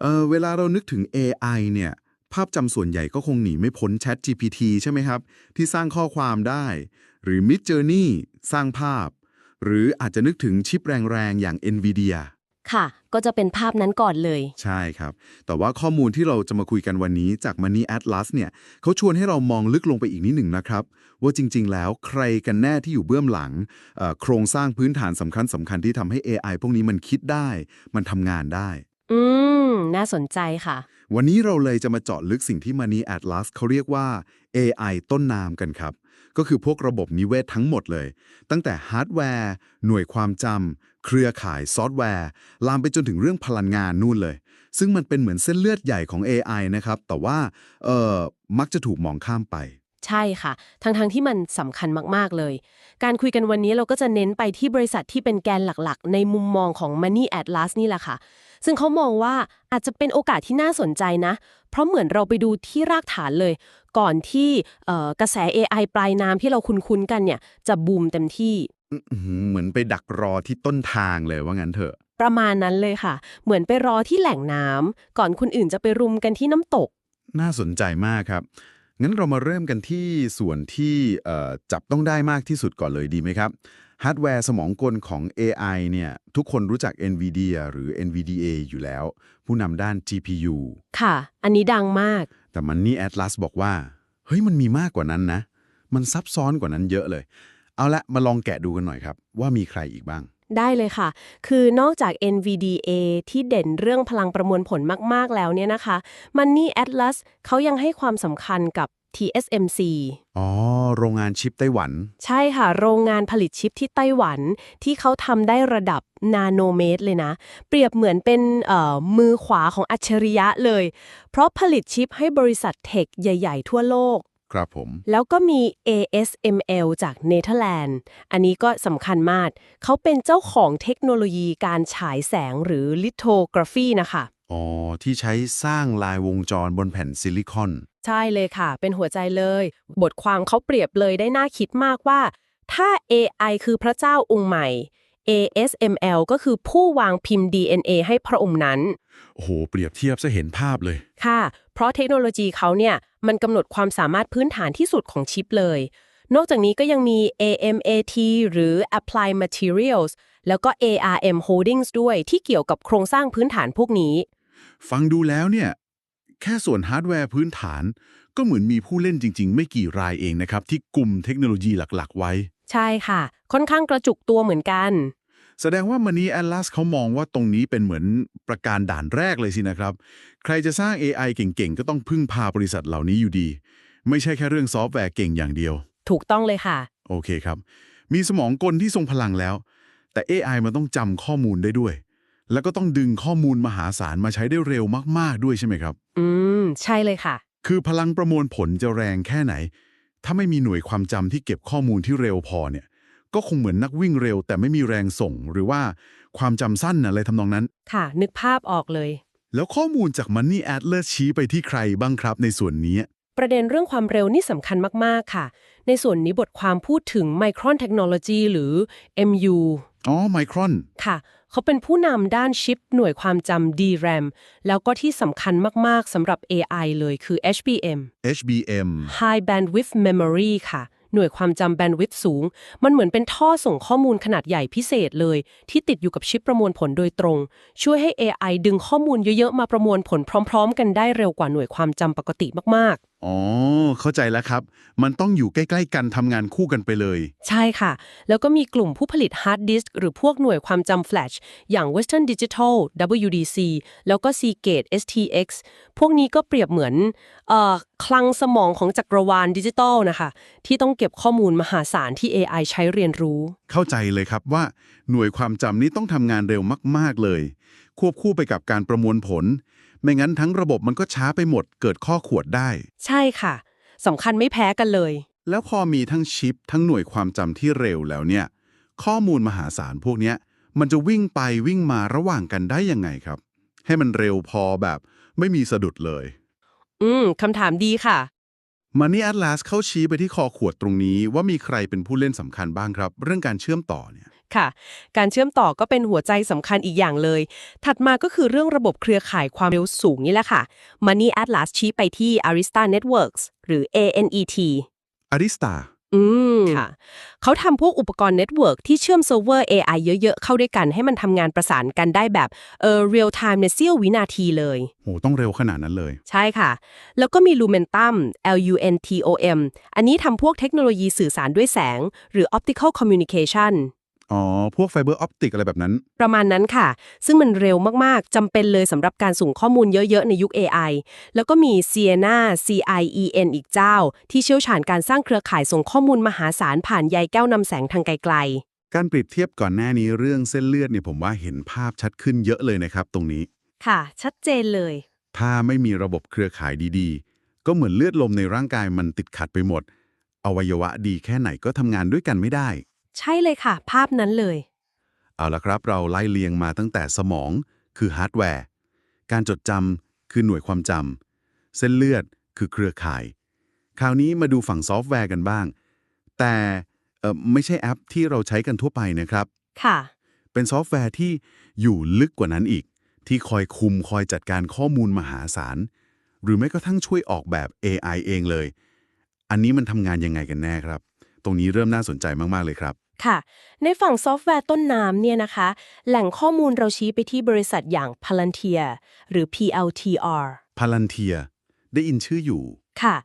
เออเวลาเรานึกถึง AI เนี่ย ภาพจำส่วนใหญ่ก็คงหนีไม่พ้น Chat GPT ใช่ไหมครับ ที่สร้างข้อความได้ หรือ Mid Journey สร้างภาพ หรืออาจจะนึกถึงชิปแรงๆ อย่าง NVIDIA ค่ะ ก็จะเป็นภาพนั้นก่อนเลย ใช่ครับ แต่ว่าข้อมูลที่เราจะมาคุยกันวันนี้จาก Money Atlas เนี่ยเขาชวนให้เรามองลึกลงไปอีกนิดหนึ่งนะครับ ว่าจริง ๆ แล้วใครกันแน่ที่อยู่เบื้องหลังเอ่อโครงสร้างพื้นฐานสำคัญสำคัญที่ทำให้ AI พวกนี้มันคิดได้ มันทำงานได้ อืม น่าสนใจค่ะ วันนี้เราเลยจะมาเจาะลึกสิ่งที่ Money Atlas เขาเรียกว่า AI ต้นน้ำกันครับ ก็คือพวกระบบนิเวศทั้งหมดเลย ตั้งแต่ฮาร์ดแวร์ หน่วยความจำเครือข่ายซอฟต์แวร์ ลามไปจนถึงเรื่องพลังงานนู่นเลย ซึ่งมันเป็นเหมือนเส้นเลือดใหญ่ของ AI นะครับ แต่ว่าเอ่อมักจะถูกมองข้ามไปใช่ค่ะ ทั้งๆทที่มันสำคัญมากๆเลย การคุยกันวันนี้เราก็จะเน้นไปที่บริษัทที่เป็นแกนหลักๆ ในมุมมองของ Money Atlas นี่แหละค่ะ ซึ่งเขามองว่าอาจจะเป็นโอกาสที่น่าสนใจนะ เพราะเหมือนเราไปดูที่รากฐานเลย ก่อนที่เอ่อกระแส AI ปลายน้ำที่เราคุ้นๆกันเนี่ยจะบูมเต็มที่อื้อหือเหมือนไปดักรอที่ต้นทางเลยว่างั้นเถอะ ประมาณนั้นเลยค่ะ เหมือนไปรอที่แหล่งน้ำก่อนคนอื่นจะไปรุมกันที่น้ำตก น่าสนใจมากครับงั้นเรามาเริ่มกันที่ส่วนที่เอ่อจับต้องได้มากที่สุดก่อนเลยดีไหมครับ ฮาร์ดแวร์สมองกลของ AI เนี่ยทุกคนรู้จัก NVIDIA หรือ NVDA อยู่แล้ว ผู้นำด้าน GPU ค่ะ อันนี้ดังมาก แต่มันนี่ Atlas บอกว่า เฮ้ยมันมีมากกว่านั้นนะ มันซับซ้อนกว่านั้นเยอะเลย เอาละมาลองแกะดูกันหน่อยครับ ว่ามีใครอีกบ้าง ได้เลยค่ะ คือนอกจาก NVDA ที่เด่นเรื่องพลังประมวลผลมาก ๆ แล้วเนี่ยนะคะ Money Atlas เขายังให้ความสำคัญกับ TSMC อ๋อ โรงงานชิปไต้หวัน ใช่ค่ะ โรงงานผลิตชิปที่ไต้หวัน ที่เขาทำได้ระดับนาโนเมตรเลยนะ เปรียบเหมือนเป็นเอ่อมือขวาของอัจฉริยะเลย เพราะผลิตชิปให้บริษัทเทคใหญ่ ๆ ทั่วโลก ครับผม แล้วก็มี ASML จากเนเธอร์แลนด์ อันนี้ก็สำคัญมาก เขาเป็นเจ้าของเทคโนโลยีการฉายแสงหรือลิโทกราฟีนะคะอ๋อ ที่ใช้สร้างลายวงจรบนแผ่นซิลิคอน ใช่เลยค่ะ เป็นหัวใจเลย บทความเขาเปรียบเลยได้น่าคิดมากว่า ถ้า AI คือพระเจ้าองค์ใหม่ ASML ก็คือผู้วางพิมพ์ DNA ให้พระองค์นั้น โอ้โห เปรียบเทียบจะเห็นภาพเลย ค่ะ เพราะเทคโนโลยีเขาเนี่ย มันกำหนดความสามารถพื้นฐานที่สุดของชิปเลย นอกจากนี้ก็ยังมี AMAT หรือ Applied Materials แล้วก็ ARM Holdings ด้วยที่เกี่ยวกับโครงสร้างพื้นฐานพวกนี้ ฟังดูแล้วเนี่ย แค่ส่วนฮาร์ดแวร์พื้นฐาน ก็เหมือนมีผู้เล่นจริง ๆ ไม่กี่รายเองนะครับ ที่กลุ่มเทคโนโลยีหลักๆ ไว้ ใช่ค่ะ ค่อนข้างกระจุกตัวเหมือนกัน แสดงว่ามันนี้ Atlas เขามองว่าตรงนี้เป็นเหมือนประการด่านแรกเลยสินะครับ ใครจะสร้าง AI เก่งๆ ก็ต้องพึ่งพาบริษัทเหล่านี้อยู่ดี ไม่ใช่แค่เรื่องซอฟต์แวร์เก่งอย่างเดียว ถูกต้องเลยค่ะ โอเคครับ มีสมองกลที่ทรงพลังแล้ว แต่ AI มันต้องจำข้อมูลได้ด้วย แล้วก็ต้องดึงข้อมูลมหาศาลมาใช้ได้เร็วมาก ๆ ด้วยใช่ไหมครับ อืม ใช่เลยค่ะ คือพลังประมวลผลจะแรงแค่ไหน ถ้าไม่มีหน่วยความจำที่เก็บข้อมูลที่เร็วพอเนี่ย ก็คงเหมือนนักวิ่งเร็ว แต่ไม่มีแรงส่ง หรือว่าความจำสั้นอะไรทำนองนั้น ค่ะ นึกภาพออกเลย แล้วข้อมูลจาก Money Atlas ชี้ไปที่ใครบ้างครับในส่วนนี้ ประเด็นเรื่องความเร็วนี่สำคัญมาก ๆ ค่ะ ในส่วนนี้บทความพูดถึง Micron Technology หรือ MU อ๋อ Micron ค่ะ เขาเป็นผู้นำด้านชิปหน่วยความจำ DRAM แล้วก็ที่สำคัญมาก ๆสำหรับ AI เลยคือ HBM HBM High Bandwidth Memory ค่ะ หน่วยความจำแบนด์วิดต์สูง มันเหมือนเป็นท่อส่งข้อมูลขนาดใหญ่พิเศษเลย ที่ติดอยู่กับชิปประมวลผลโดยตรง ช่วยให้ AI ดึงข้อมูลเยอะ ๆ มาประมวลผลพร้อม ๆ กันได้เร็วกว่าหน่วยความจำปกติมาก อ๋อ เข้าใจแล้วครับ มันต้องอยู่ใกล้ ๆ กันทำงานคู่กันไปเลยๆใช่ค่ะ แล้วก็มีกลุ่มผู้ผลิตฮาร์ดดิสก์หรือพวกหน่วยความจำแฟลชอย่าง Western Digital WDC แล้วก็ Seagate STX พวกนี้ก็เปรียบเหมือนเอ่อคลังสมองของจักรวาลดิจิตอลนะคะ ที่ต้องเก็บข้อมูลมหาศาลที่ AI ใช้เรียนรู้ เข้าใจเลยครับว่าหน่วยความจำนี้ต้องทำงานเร็วมาก ๆ เลย ควบคู่ไปกับการประมวลผล ไม่งั้นทั้งระบบมันก็ช้าไปหมด เกิดข้อขวดได้ ใช่ค่ะสำคัญไม่แพ้กันเลย แล้วพอมีทั้งชิป ทั้งหน่วยความจำที่เร็วแล้วเนี่ย ข้อมูลมหาศาลพวกเนี้ย มันจะวิ่งไปวิ่งมาระหว่างกันได้ยังไงครับ ให้มันเร็วพอแบบไม่มีสะดุดเลย อืมคำถามดีค่ะ Money Atlas เข้าชี้ไปที่คอขวดตรงนี้ว่ามีใครเป็นผู้เล่นสำคัญบ้างครับ เรื่องการเชื่อมต่อเนี่ย ค่ะ การเชื่อมต่อก็เป็นหัวใจสำคัญอีกอย่างเลย ถัดมาก็คือเรื่องระบบเครือข่ายความเร็วสูงนี่แหละค่ะ Money Atlas ชี้ไปที่ Arista Networks หรือ ANET Arista อืมค่ะ เขาทำพวกอุปกรณ์เน็ตเวิร์กที่เชื่อมเซิร์ฟเวอร์ AI เยอะ ๆ เข้าด้วยกันให้มันทำงานประสานกันได้แบบเออ real time ในเสี้ยววินาทีเลยโหต้องเร็วขนาดนั้นเลย ใช่ค่ะ แล้วก็มี Lumentum L U N T O M อันนี้ทำพวกเทคโนโลยีสื่อสารด้วยแสง หรือ optical communication อ๋อ พวกไฟเบอร์ออปติกอะไรแบบนั้น ประมาณนั้นค่ะ ซึ่งมันเร็วมาก ๆ จำเป็นเลยสำหรับการส่งข้อมูลเยอะ ๆ ในยุค AI แล้วก็มี Ciena CIEN อีกเจ้า ที่เชี่ยวชาญการสร้างเครือข่ายส่งข้อมูลมหาศาลผ่านใยแก้วนำแสงทางไกลการเปรียบเทียบก่อนหน้านี้เรื่องเส้นเลือดเนี่ยผมว่าเห็นภาพชัดขึ้นเยอะเลยนะครับ ตรงนี้ๆค่ะ ชัดเจนเลย ถ้าไม่มีระบบเครือข่ายดีๆ ก็เหมือนเลือดลมในร่างกายมันติดขัดไปหมด อวัยวะดีแค่ไหนก็ทำงานด้วยกันไม่ได้ ใช่เลยค่ะ ภาพนั้นเลย เอาละครับเราไล่เลียงมาตั้งแต่สมอง คือฮาร์ดแวร์ การจดจำคือหน่วยความจำเส้นเลือดคือเครือข่าย คราวนี้มาดูฝั่งซอฟต์แวร์กันบ้าง แต่เอ่อไม่ใช่แอปที่เราใช้กันทั่วไปนะครับ ค่ะ เป็นซอฟต์แวร์ที่อยู่ลึกกว่านั้นอีก ที่คอยคุมคอยจัดการข้อมูลมหาศาล หรือแม้กระทั่งช่วยออกแบบ AI เองเลย อันนี้มันทำงานยังไงกันแน่ครับ ตรงนี้เริ่มน่าสนใจมาก ๆ เลยครับ ค่ะ ในฝั่งซอฟต์แวร์ต้นน้ำเนี่ยนะคะ แหล่งข้อมูลเราชี้ไปที่บริษัทอย่าง Palantir หรือ PLTR พาลันเทียได้ยินชื่ออยู่ค่ะ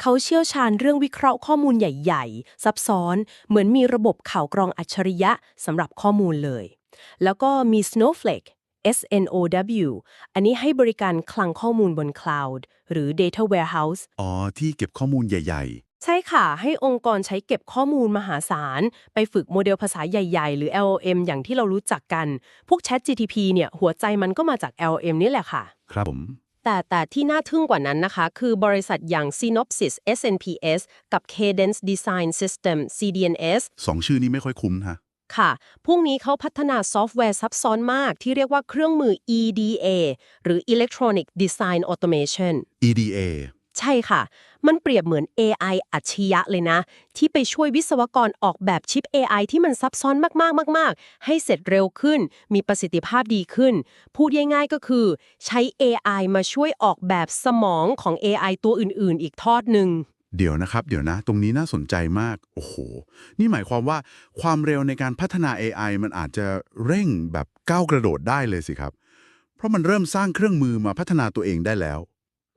เขาเชี่ยวชาญเรื่องวิเคราะห์ข้อมูลใหญ่ ๆ ซับซ้อน เหมือนมีระบบข่าวกรองอัจฉริยะสำหรับข้อมูลเลย แล้วก็มี Snowflake SNOW อันนี้ให้บริการคลังข้อมูลบนคลาวด์หรือ Data Warehouse อ๋อ ที่เก็บข้อมูลใหญ่ ใช่ค่ะ ให้องค์กรใช้เก็บข้อมูลมหาศาล ไปฝึกโมเดลภาษาใหญ่ๆ หรือ LLM อย่างที่เรารู้จักกัน พวก Chat GTP เนี่ย หัวใจมันก็มาจาก LLM นี่แหละค่ะๆครับผม แต่แต่ที่น่าทึ่งกว่านั้นนะคะ คือบริษัทอย่าง Synopsys SNPS กับ Cadence Design System CDNS สองชื่อนี้ไม่ค่อยคุ้นฮะค่ะ พวกนี้เขาพัฒนาซอฟต์แวร์ซับซ้อนมากที่เรียกว่าเครื่องมือ EDA หรือ Electronic Design Automation EDA ใช่ค่ะ มันเปรียบเหมือน AI อัจฉริยะเลยนะ ที่ไปช่วยวิศวกรออกแบบชิป AI ที่มันซับซ้อนมากๆมากๆ ให้เสร็จเร็วขึ้น มีประสิทธิภาพดีขึ้น พูดง่ายๆก็คือ ใช้ AI มาช่วยออกแบบสมองของ AI ตัวอื่นๆ อีกทอดหนึ่งเดี๋ยวนะครับ เดี๋ยวนะ ตรงนี้น่าสนใจมาก โอ้โห นี่หมายความว่าความเร็วในการพัฒนา AI มันอาจจะเร่งแบบก้าวกระโดดได้เลยสิครับ เพราะมันเริ่มสร้างเครื่องมือมาพัฒนาตัวเองได้แล้ว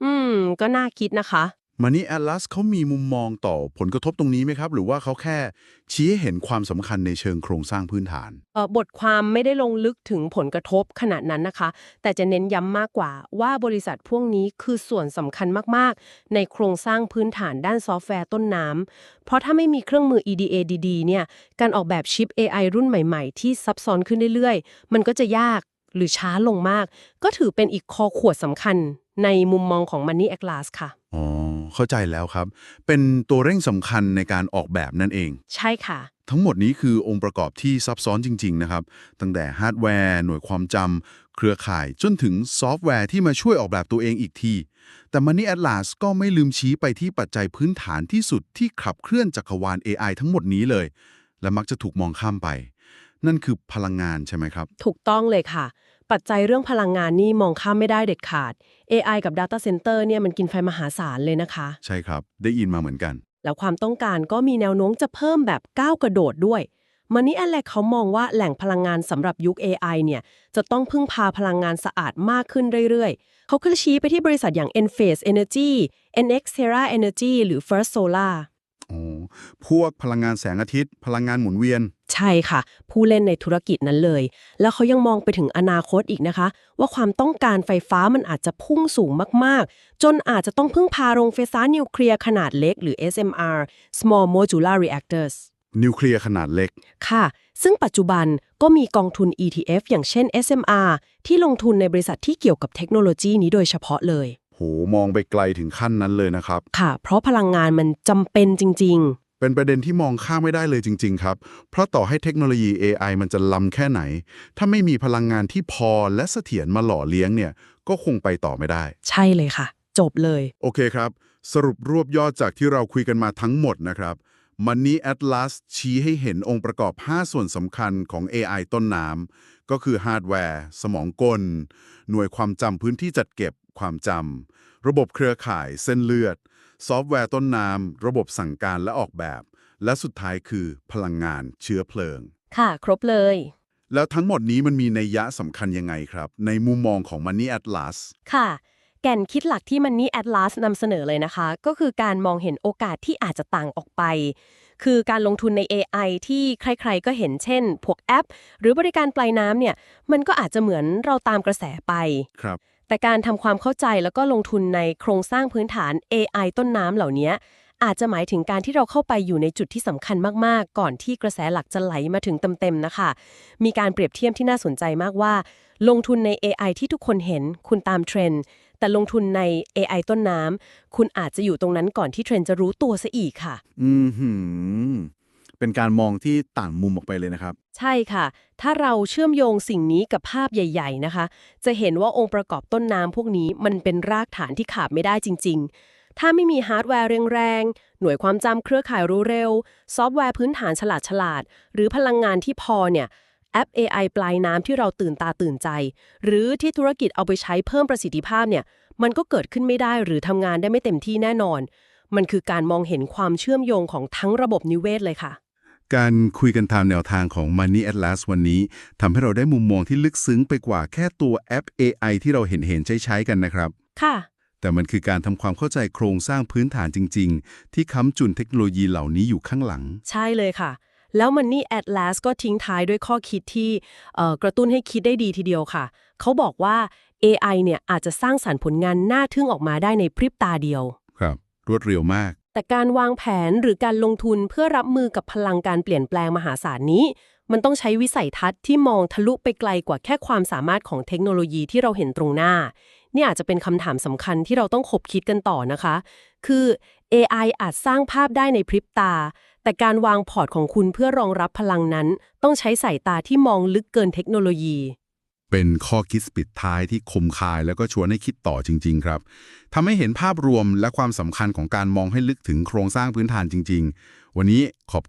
อืม ก็น่าคิดนะคะ มานี่ Atlas เขามีมุมมองต่อผลกระทบตรงนี้ไหมครับ หรือว่าเขาแค่ชี้ให้เห็นความสำคัญในเชิงโครงสร้างพื้นฐาน เอ่อบทความไม่ได้ลงลึกถึงผลกระทบขนาดนั้นนะคะ แต่จะเน้นย้ำมากกว่าว่าบริษัทพวกนี้คือส่วนสำคัญมาก ๆ ในโครงสร้างพื้นฐานด้านซอฟต์แวร์ต้นน้ำ เพราะถ้าไม่มีเครื่องมือ EDA ดีๆ เนี่ย การออกแบบชิป AI รุ่นใหม่ ๆ ที่ซับซ้อนขึ้นเรื่อย ๆ มันก็จะยากหรือช้าลงมาก ก็ถือเป็นอีกคอขวดสำคัญ ในมุมมองของ Money Atlas ค่ะ อ๋อ เข้าใจแล้วครับ เป็นตัวเร่งสำคัญในการออกแบบนั่นเอง ใช่ค่ะ ทั้งหมดนี้คือองค์ประกอบที่ซับซ้อนจริง ๆ นะครับ ตั้งแต่ฮาร์ดแวร์ หน่วยความจำเครือข่ายจนถึงซอฟต์แวร์ที่มาช่วยออกแบบตัวเองอีกที แต่ Money Atlas ก็ไม่ลืมชี้ไปที่ปัจจัยพื้นฐานที่สุดที่ขับเคลื่อนจักรวาล AI ทั้งหมดนี้เลย และมักจะถูกมองข้ามไป นั่นคือพลังงานใช่ไหมครับ ถูกต้องเลยค่ะ ปัจจัยเรื่องพลังงานนี่มองข้ามไม่ได้เด็ดขาด AI กับ Data Center เนี่ยมันกินไฟมหาศาลเลยนะคะ ใช่ครับ ได้ยินมาเหมือนกัน แล้วความต้องการก็มีแนวโน้มจะเพิ่มแบบก้าวกระโดดด้วยมันนี่อันแรกเขามองว่าแหล่งพลังงานสำหรับยุค AI เนี่ย จะต้องพึ่งพาพลังงานสะอาดมากขึ้นเรื่อยๆ เขาก็ชี้ไปที่บริษัทอย่าง Enphase Energy NX Terra Energy หรือ First Solar อ๋อพวกพลังงานแสงอาทิตย์ พลังงานหมุนเวียน ใช่ค่ะ ผู้เล่นในธุรกิจนั้นเลย แล้วเขายังมองไปถึงอนาคตอีกนะคะ ว่าความต้องการไฟฟ้ามันอาจจะพุ่งสูงมากๆ จนอาจจะต้องพึ่งพาโรงไฟฟ้านิวเคลียร์ขนาดเล็ก หรือ SMR Small Modular Reactors นิวเคลียร์ขนาดเล็ก ค่ะ ซึ่งปัจจุบันก็มีกองทุน ETF อย่างเช่น SMR ที่ลงทุนในบริษัทที่เกี่ยวกับเทคโนโลยีนี้โดยเฉพาะเลย โหมองไปไกลถึงขั้นนั้นเลยนะครับ ค่ะ เพราะพลังงานมันจำเป็นจริง ๆ เป็นประเด็นที่มองข้ามไม่ได้เลยจริง ๆ ครับ เพราะต่อให้เทคโนโลยี AI มันจะล้ำแค่ไหน ถ้าไม่มีพลังงานที่พอและเสถียรมาหล่อเลี้ยงเนี่ย ก็คงไปต่อไม่ได้ ใช่เลยค่ะ จบเลย โอเคครับ สรุปรวบยอดจากที่เราคุยกันมาทั้งหมดนะครับ Money Atlas ชี้ให้เห็นองค์ประกอบ 5 ส่วนสำคัญของ AI ต้นน้ำก็คือฮาร์ดแวร์ สมองกล หน่วยความจำพื้นที่จัดเก็บ ความจำ ระบบเครือข่าย เส้นเลือด ซอฟต์แวร์ต้นน้ำ ระบบสั่งการและออกแบบ และสุดท้ายคือพลังงานเชื้อเพลิง ค่ะ ครบเลย แล้วทั้งหมดนี้มันมีนัยยะสำคัญยังไงครับ ในมุมมองของ Money Atlas ค่ะแก่นคิดหลักที่ Money Atlas นำเสนอเลยนะคะ ก็คือการมองเห็นโอกาสที่อาจจะต่างออกไป คือการลงทุนใน AI ที่ใครๆก็เห็นเช่น พวกแอป หรือบริการปลายน้ำเนี่ย มันก็อาจจะเหมือนเราตามกระแสไปครับ แต่การทำความเข้าใจแล้วก็ลงทุนในโครงสร้างพื้นฐาน AI ต้นน้ำเหล่านี้อาจจะหมายถึงการที่เราเข้าไปอยู่ในจุดที่สำคัญมากๆ ก่อนที่กระแสหลักจะไหลมาถึงเต็มๆนะคะ มีการเปรียบเทียบที่น่าสนใจมากว่า ลงทุนใน AI ที่ทุกคนเห็น คุณตามเทรนด์แต่ลงทุนใน AI ต้นน้ำคุณอาจจะอยู่ตรงนั้นก่อนที่เทรนด์จะรู้ตัวซะอีกค่ะ อืมหืม เป็นการมองที่ต่างมุมออกไปเลยนะครับ ใช่ค่ะ ถ้าเราเชื่อมโยงสิ่งนี้กับภาพใหญ่ ๆนะคะ จะเห็นว่าองค์ประกอบต้นน้ำพวกนี้มันเป็นรากฐานที่ขาดไม่ได้จริง ๆ ถ้าไม่มีฮาร์ดแวร์แรงๆ หน่วยความจำเครือข่ายรู้เร็ว ซอฟต์แวร์พื้นฐานฉลาดฉลาด หรือพลังงานที่พอเนี่ยแอป AI ปลายน้ำที่เราตื่นตาตื่นใจ หรือที่ธุรกิจเอาไปใช้เพิ่มประสิทธิภาพเนี่ย มันก็เกิดขึ้นไม่ได้หรือทำงานได้ไม่เต็มที่แน่นอน มันคือการมองเห็นความเชื่อมโยงของทั้งระบบนิเวศเลยค่ะ การคุยกันตามแนวทางของ Money Atlas วันนี้ทำให้เราได้มุมมองที่ลึกซึ้งไปกว่าแค่ตัวแอป AI ที่เราเห็นเห็นใช้ใช้ๆกันนะครับ ค่ะ แต่มันคือการทำความเข้าใจโครงสร้างพื้นฐานจริง ๆ ที่ค้ำจุนเทคโนโลยีเหล่านี้อยู่ข้างหลัง ใช่เลยค่ะ แล้ว Money Atlas ก็ทิ้งท้ายด้วยข้อคิดที่เอ่อกระตุ้นให้คิดได้ดีทีเดียวค่ะ เขาบอกว่า AI เนี่ยอาจจะสร้างสรรค์ผลงานน่าทึ่งออกมาได้ในพริบตาเดียว ครับ รวดเร็วมาก แต่การวางแผนหรือการลงทุนเพื่อรับมือกับพลังการเปลี่ยนแปลงมหาศาลนี้ มันต้องใช้วิสัยทัศน์ที่มองทะลุไปไกลกว่าแค่ความสามารถของเทคโนโลยีที่เราเห็นตรงหน้า นี่อาจจะเป็นคำถามสำคัญที่เราต้องคบคิดกันต่อนะคะ คือ AI อาจสร้างภาพได้ในพริบตา แต่การวางพอร์ตของคุณเพื่อรองรับพลังนั้น ต้องใช้สายตาที่มองลึกเกินเทคโนโลยี เป็นข้อคิดปิดท้ายที่คมคายแล้วก็ชวนให้คิดต่อจริง ๆ ครับทำให้เห็นภาพรวมและความสำคัญของการมองให้ลึกถึงโครงสร้างพื้นฐานจริง ๆ วันนี้ขอบ